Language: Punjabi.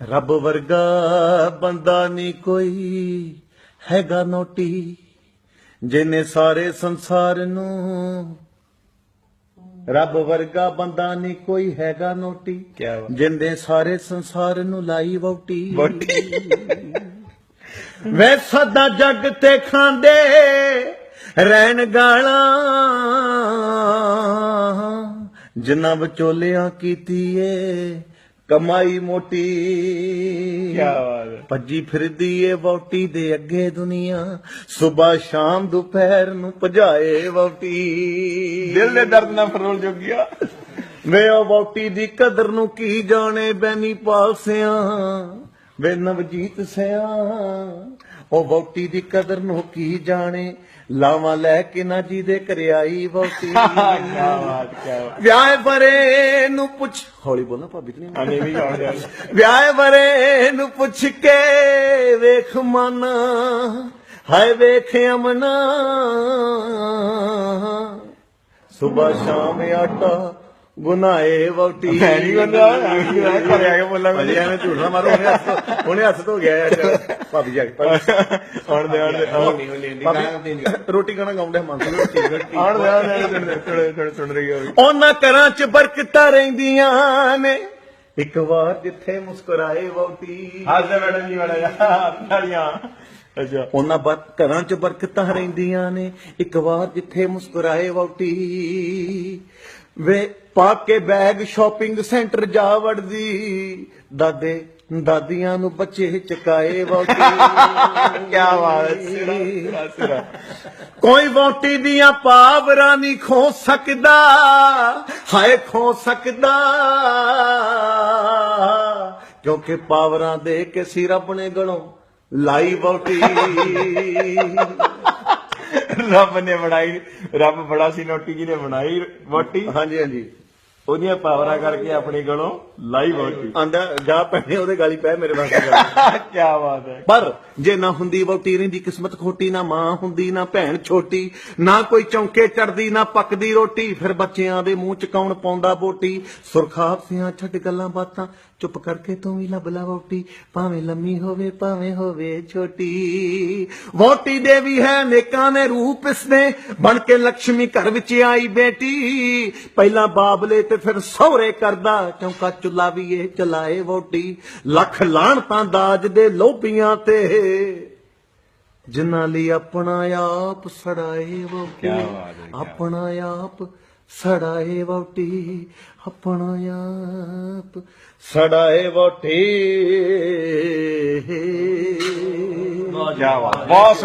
ਰੱਬ ਵਰਗਾ ਬੰਦਾ ਨਹੀਂ ਕੋਈ ਹੈਗਾ ਨੋਟੀ ਜਿਹਨੇ ਸਾਰੇ ਸੰਸਾਰ ਨੂੰ ਰੱਬ ਵਰਗਾ ਬੰਦਾ ਨਹੀਂ ਕੋਈ ਹੈਗਾ ਨੋਟੀ। ਜਿੰਦੇ ਸਾਰੇ ਸੰਸਾਰ ਨੂੰ ਲਾਈ ਵੋਟੀ। ਵੇ ਸਦਾ ਜੱਗ ਤੇ ਖਾਂਦੇ ਰਹਿਣ ਗਾਲਾਂ ਜਿਨ੍ਹਾਂ ਵਿਚੋਲਿਆਂ ਕੀਤੀ ਏ ਕਮਾਈ ਮੋਟੀ। ਕਿਆ ਬਾਤ ਹੈ। ਭੱਜੀ ਫਿਰਦੀ ਏ ਵੋਟੀ ਦੇ ਅੱਗੇ ਦੁਨੀਆ। ਸਵੇਰ ਸ਼ਾਮ ਦੁਪਹਿਰ ਨੂੰ ਭਜਾਏ ਵੋਟੀ ਦਿਲ ਦੇ ਦਰਦ ਨਾਲ ਫਰੋਲ ਜੋਗਿਆ। ਵੇ ਉਹ ਵੋਟੀ ਦੀ ਕਦਰ ਨੂੰ ਕੀ ਜਾਣੇ ਬੈਨੀ ਪਾਲਸਿਆਂ ਵੇ ਨਵਜੀਤ ਸਿਆਂ ਉਹ ਵੋਟੀ ਦੀ ਕਦਰ ਨੂੰ ਕੀ ਜਾਣੇ? ਲਾਵਾਂ ਲੈ ਕੇ ਨਾ ਜੀ ਦੇ ਘਰੇ ਆਈ ਵੋਟੀ ਬਾਤ ਬਾਤ। ਵਿਆਹ ਬਰੇ ਨੂੰ ਪੁੱਛ। ਹੌਲੀ ਬੋਲਣਾ ਭਾਬੀ ਤੇ ਨਹੀਂ ਆਨੇ ਵੀ ਜਾਣਦੇ ਹਨ ਵਿਆਹ ਬਰੇ ਨੂੰ ਪੁੱਛ ਕੇ ਵੇਖ ਮਨ। ਹਾਏ ਵੇਖ ਅਮਨਾ। ਸਵੇਰ ਸ਼ਾਮ ਆਟਾ ਗੁਨਾਏ ਵੋਟੀ ਮੈਂ ਨਹੀਂ ਬੰਦਾ ਘਰੇ ਆ ਕੇ ਬੋਲਾਂ ਭਾਜੀ ਐਵੇਂ ਝੂਠ ਨਾ ਮਾਰੋ ਉਹਨੇ ਹੱਥ ਉਹਨੇ ਹੱਥ ਧੋ ਗਿਆ ਯਾਰ। ਭਾਬੀ ਜਾ ਕੇ ਆਉਣ ਦੇ ਆਉਣ ਦੇ ਰੋਟੀ ਖਾਣਾ ਗਾਉਂਦੇ ਮਨ ਤੋਂ। ਰੋਟੀ ਰੋਟੀ। ਆਉਣ ਦੇ ਆਉਣ ਦੇ ਥੋੜੇ ਥੋੜੇ ਸੁਣ ਰਹੀ ਹੋ ਉਹਨਾਂ ਘਰਾਂ 'ਚ ਬਰਕਤਾਂ ਰਹਿੰਦੀਆਂ ਨੇ। ਇੱਕ ਵਾਰ ਜਿੱਥੇ ਮੁਸਕਰਾਏ ਵੋਟੀ ਹਾਜ਼ਰ ਮੈਡਮ ਜੀ ਬੜਾ ਜਾ ਤਾੜੀਆਂ ਅੱਛਾ। ਉਹਨਾਂ ਬਰ ਘਰਾਂ 'ਚ ਬਰਕਤਾਂ ਰਹਿੰਦੀਆਂ ਨੇ। ਇੱਕ ਵਾਰ ਜਿੱਥੇ ਮੁਸਕਰਾਏ ਵੋਟੀ ਵੇ ਪਾ ਕੇ ਬੈਗ ਸ਼ਾਪਿੰਗ ਸੈਂਟਰ ਜਾ ਵੜਦੀ। ਦਾਦੇ ਦਾਦੀਆਂ ਨੂੰ ਬੱਚੇ ਚਕਾਏ ਵੋਟੀ ਕੀ ਬਾਤ ਸਿਰਾ ਕੋਈ ਵੋਟੀ ਦੀਆਂ ਪਾਵਰਾਂ ਨਹੀਂ ਖੋ ਸਕਦਾ ਹਾਏ ਖੋ ਸਕਦਾ। ਕਿਉਂਕਿ ਪਾਵਰਾਂ ਦੇ ਕੇ ਸੀ ਰੱਬ ਨੇ ਗਣੋ ਲਾਈ ਵੋਟੀ ਰੱਬ ਨੇ ਬਣਾਈ ਰੱਬ ਬੜਾ ਸੀ ਨੋਟੀ ਜੀ ਨੇ ਬਣਾਈ ਵੋਟੀ ਹਾਂਜੀ ਹਾਂਜੀ। ਉਹਦੀਆਂ ਪਾਵਰਾਂ ਕਰਕੇ ਆਪਣੀ ਗਲੋਂ ਲਾਈ ਵੋਟੀ ਆਂਦਾ ਜਾ ਪੈਣੇ ਉਹਦੇ ਗਾਲੀ ਪੈ ਮੇਰੇ ਵਾਸਤੇ। ਕੀ ਬਾਤ ਹੈ। ਪਰ ਜੇ ਨਾ ਹੁੰਦੀ ਵੋਟੀ ਰਹਿੰਦੀ ਕਿਸਮਤ ਖੋਟੀ ਨਾ ਮਾਂ ਹੁੰਦੀ ਨਾ ਭੈਣ ਛੋਟੀ ਨਾ ਕੋਈ ਚੌਂਕੇ ਚੜਦੀ ਨਾ ਪੱਕਦੀ ਰੋਟੀ ਫਿਰ ਬੱਚਿਆਂ ਦੇ ਮੂੰਹ ਚ ਕੌਣ ਪਾਉਂਦਾ ਬੋਟੀ? ਸੁਰਖਾਬ ਸਿਆਂ ਛੱਡ ਗੱਲਾਂ ਬਾਤਾਂ ਚੁੱਪ ਕਰਕੇ ਤੂੰ ਵੀ ਲੱਭ ਲਾ ਵੋਟੀ ਭਾਵੇਂ ਲੰਮੀ ਹੋਵੇ ਭਾਵੇਂ ਹੋਵੇ ਛੋਟੀ। ਵੋਟੀ ਦੇ ਵੀ ਹੈ ਨੇਕਾਂ ਨੇ ਰੂਪ ਇਸਨੇ ਬਣ ਕੇ ਲక్ష్ਮੀ ਘਰ ਵਿੱਚ ਆਈ ਬੇਟੀ। ਪਹਿਲਾਂ ਬਾਬਲੇ ਤੇ ਫਿਰ ਸਹੁਰੇ ਕਰਦਾ ਚੌਂਕਾ ਚੁੱਲਾ ਵੀ ਇਹ ਚਲਾਏ ਵੋਟੀ ਲੱਖ ਲਾਣ ਤਾਂ ਦਾਜ ਦੇ ਲੋਭੀਆਂ ਤੇ। ਜਿਨ੍ਹਾਂ ਲਈ ਆਪਣਾ ਆਪ ਸੜਾਏ ਵੋਟੀ ਆਪਣਾ ਆਪ ਸੜਾਏ ਵੋਟੀ ਆਪਣਾ ਆਪ ਸੜਾਏ ਵੋਟੀ ਬਹੁਤ